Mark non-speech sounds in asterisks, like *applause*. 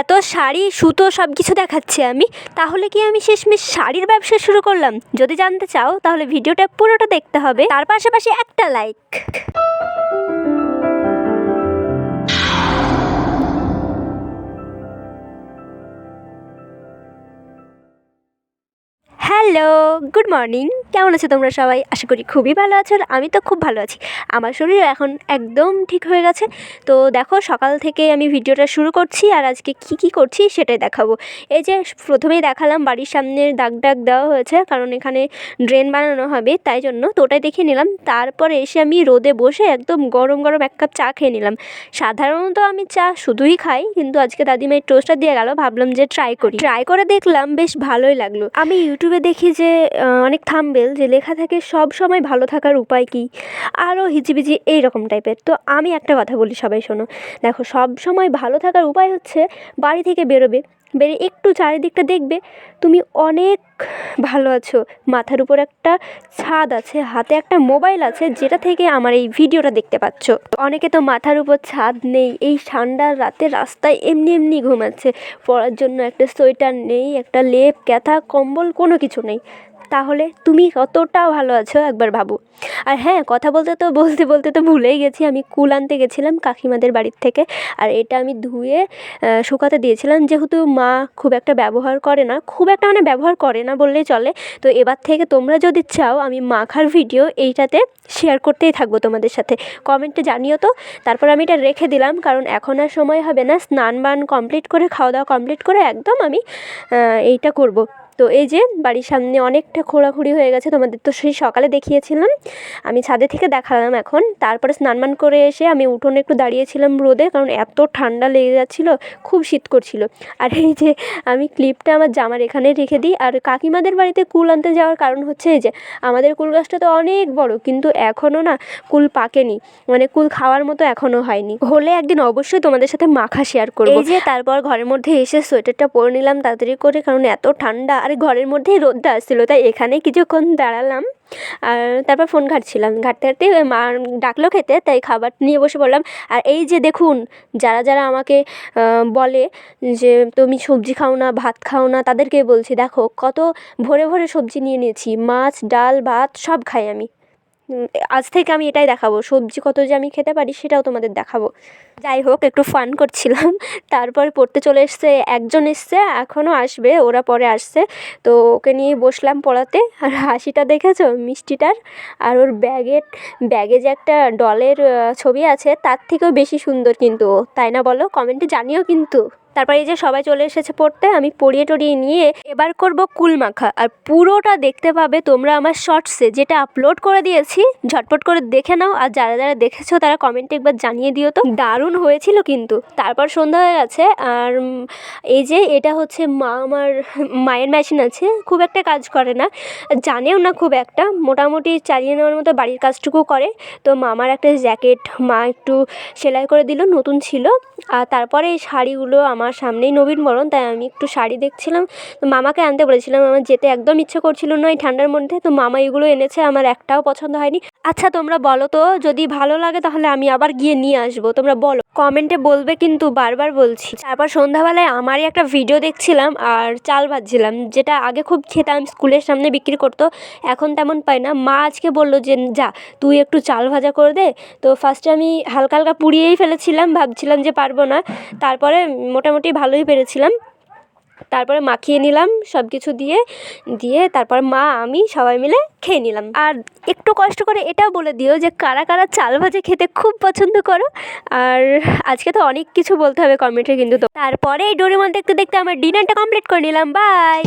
এত শাড়ি, সুতো সব কিছু দেখাচ্ছি আমি, তাহলে কি আমি শেষমেশ শাড়ির ব্যবসা শুরু করলাম? যদি জানতে চাও, তাহলে ভিডিওটা পুরোটা দেখতে হবে। তার পাশাপাশি একটা লাইক হ্যালো গুড মর্নিং কেমন আছো তোমরা সবাই? আশা করি খুবই ভালো আছো আর আমি তো খুব ভালো আছি। আমার শরীর এখন একদম ঠিক হয়ে গেছে। তো দেখো, সকাল থেকে আমি ভিডিওটা শুরু করছি আর আজকে কি কি করছি সেটাই দেখাবো। এই যে প্রথমেই দেখালাম বাড়ির সামনে দাগ ডাক দেওয়া হয়েছে, কারণ এখানে ড্রেন বানানো হবে, তাই জন্য তো ওটাই দেখে নিলাম। তারপরে এসে আমি রোদে বসে একদম গরম গরম এক কাপ চা খেয়ে নিলাম। সাধারণত আমি চা শুধুই খাই, কিন্তু আজকে দাদিমা এই টোস্টটা দিয়ে গেল, ভাবলাম যে ট্রাই করি। ট্রাই করে দেখলাম, বেশ ভালোই লাগল। আমি ইউটিউবে দেখি যে অনেক অনেক থাম্বেল যে লেখা থাকে সব সময় ভালো থাকার উপায় কী? আরও হিজিবিজি এই রকম টাইপের। তো আমি একটা কথা বলি সবাই শোনো। দেখো, সব সময় ভালো থাকার উপায় হচ্ছে বাড়ি থেকে বেরোবে। বেরিয়ে একটু চারিদিকটা দেখবে। তুমি অনেক ভালো আছো। মাথার উপর একটা ছাদ আছে, হাতে একটা মোবাইল আছে, যেটা থেকে আমার এই ভিডিওটা দেখতে পাচ্ছ। অনেকে তো মাথার উপর ছাদ নেই, এই ঠান্ডার রাতে রাস্তায় এমনি এমনি ঘুমাচ্ছে। পড়ার জন্য একটা সোয়েটার নেই, একটা লেপ, ক্যাথা, কম্বল, কোনো কিছু নেই। তাহলে তুমি কতটা ভালো আছো? একবার ভাবো। আর হ্যাঁ কথা বলতে তো, বলতে বলতে তো ভুলেই গেছি। আমি কুল আনতে গেছিলাম কাকিমাদের বাড়ির থেকে। আর এটা আমি ধুয়ে শুকাতে দিয়েছিলাম। যেহেতু মা খুব একটা ব্যবহার করে না, খুব একটা মানে ব্যবহার করে না বললেই চলে। তো এবার থেকে তোমরা যদি চাও, আমি মাখার ভিডিও এইটাতে শেয়ার করতেই থাকব তোমাদের সাথে। কমেন্টে জানিও তো। তারপর আমি এটা রেখে দিলাম, কারণ এখন আর সময় হবে না। স্নান বান কমপ্লিট করে খাওয়া দাওয়া কমপ্লিট করে একদম আমি এইটা করব। তো এই যে বাড়ির সামনে অনেকটা খোঁড়াখুড়ি হয়ে গেছে, তোমাদের তো সেই সকালে দেখিয়েছিলাম। আমি ছাদে থেকে দেখালাম এখন। তারপরে স্নান মান করে এসে আমি উঠোনে একটু দাঁড়িয়েছিলাম রোদে, কারণ এত ঠান্ডা লেগে যাচ্ছিল, খুব শীত করছিল। আর এই যে আমি ক্লিপটা আমার জামার এখানে রেখে দিই। আর কাকিমাদের বাড়িতে কুল আনতে যাওয়ার কারণ হচ্ছে এই যে, আমাদের কুল গাছটা তো অনেক বড়, কিন্তু এখনও না কুল পাকেনি। মানে কুল খাওয়ার মতো এখনও হয়নি। হলে একদিন অবশ্যই তোমাদের সাথে মাখা শেয়ার করব। যে তারপর ঘরের মধ্যে এসে সোয়েটারটা পরে নিলাম তাড়াতাড়ি করে, কারণ এত ঠান্ডা। আর ঘরের মধ্যেই রোদটা আসছিল, তাই এখানে কিছুক্ষণ দাঁড়ালাম। আর তারপর ফোন ঘাটছিলাম, ঘাটতে ঘাটতে মা ডাকলো খেতে, তাই খাবার নিয়ে বসে পড়লাম। আর এই যে দেখুন, যারা যারা আমাকে বলে যে, তুমি সবজি খাও না, ভাত খাও না, তাদেরকে বলছি, দেখো কত ভরে ভরে সবজি নিয়ে নিয়েছি, মাছ, ডাল, ভাত সব খাই আমি। আজ থেকে আমি এটাই দেখাবো। সবজি কত যে আমি খেতে পারি সেটাও তোমাদের দেখাবো। যাই হোক, একটু ফান করছিলাম। *laughs* তারপর পড়তে চলে এসছে, একজন এসছে এখনও আসবে, ওরা পরে আসছে। তো ওকে নিয়ে বসলাম পড়াতে। আর হাসিটা দেখেছ? মিষ্টিটার? আর ওর ব্যাগের ব্যাগে যে একটা ডলের ছবি আছে, তার থেকেও বেশি সুন্দর কিন্তু। তাই না বলো? কমেন্টে জানিও কিন্তু। তারপরে এই যে সবাই চলে এসেছে পড়তে, আমি পড়িয়ে টড়িয়ে নিয়ে এবার করব কুল মাখা আর পুরোটা দেখতে পাবে তোমরা আমার শর্টসে, যেটা আপলোড করে দিয়েছি, ঝটপট করে দেখে নাও। আর যারা যারা দেখেছ, তারা কমেন্টে একবার জানিয়ে দিও তো। দারুণ হয়েছিল কিন্তু। তারপর সন্ধ্যা হয়ে গেছে, আর এই যে এটা হচ্ছে মা আমার, মায়ের মেশিন আছে। খুব একটা কাজ করে না। জানেও না খুব একটা। মোটামুটি চালিয়ে নেওয়ার মতো বাড়ির কাজটুকু করে। তো মামার একটা জ্যাকেট মা একটু সেলাই করে দিল, নতুন ছিল। আর তারপরে এই শাড়িগুলো আমার সামনেই নবীনবরণ তাই আমি একটু শাড়ি দেখছিলাম। তো মামাকে আনতে বলেছিলাম আমার যেতে একদম ইচ্ছে করছিল না এই ঠান্ডার মধ্যে, তো মামা এগুলো এনেছে, আমার একটাও পছন্দ হয়নি। আচ্ছা তোমরা বলো তো, যদি ভালো লাগে তাহলে আমি আবার গিয়ে নিয়ে আসব, তোমরা বলো। কমেন্টে বলবে কিন্তু বারবার বলছি। তারপর সন্ধ্যাবেলায় আমারই একটা ভিডিও দেখছিলাম আর চাল ভাজছিলাম, যেটা আগে খুব খেতাম, স্কুলের সামনে বিক্রি করতো, এখন তেমন পাই না। মা আজকে বলল যে, যা, তুই একটু চাল ভাজা করে দে। তো ফার্স্টে আমি হালকা হালকা পুড়িয়েই ফেলেছিলাম, ভাবছিলাম যে পারব না। তারপরে মোটামুটি ভালোই পেরেছিলাম। তারপরে মাখিয়ে নিলাম সব কিছু দিয়ে দিয়ে তারপর মা, আমি সবাই মিলে খেয়ে নিলাম। আর একটু কষ্ট করে এটাও বলে দিও যে কারা কারা চাল ভাজে খেতে খুব পছন্দ করো। আর আজকে তো অনেক কিছু বলতে হবে কমেন্টে কিন্তু তো। তারপরে এই ডোরেমন দেখতে দেখতে আমার ডিনারটা কমপ্লিট করে নিলাম। বাই!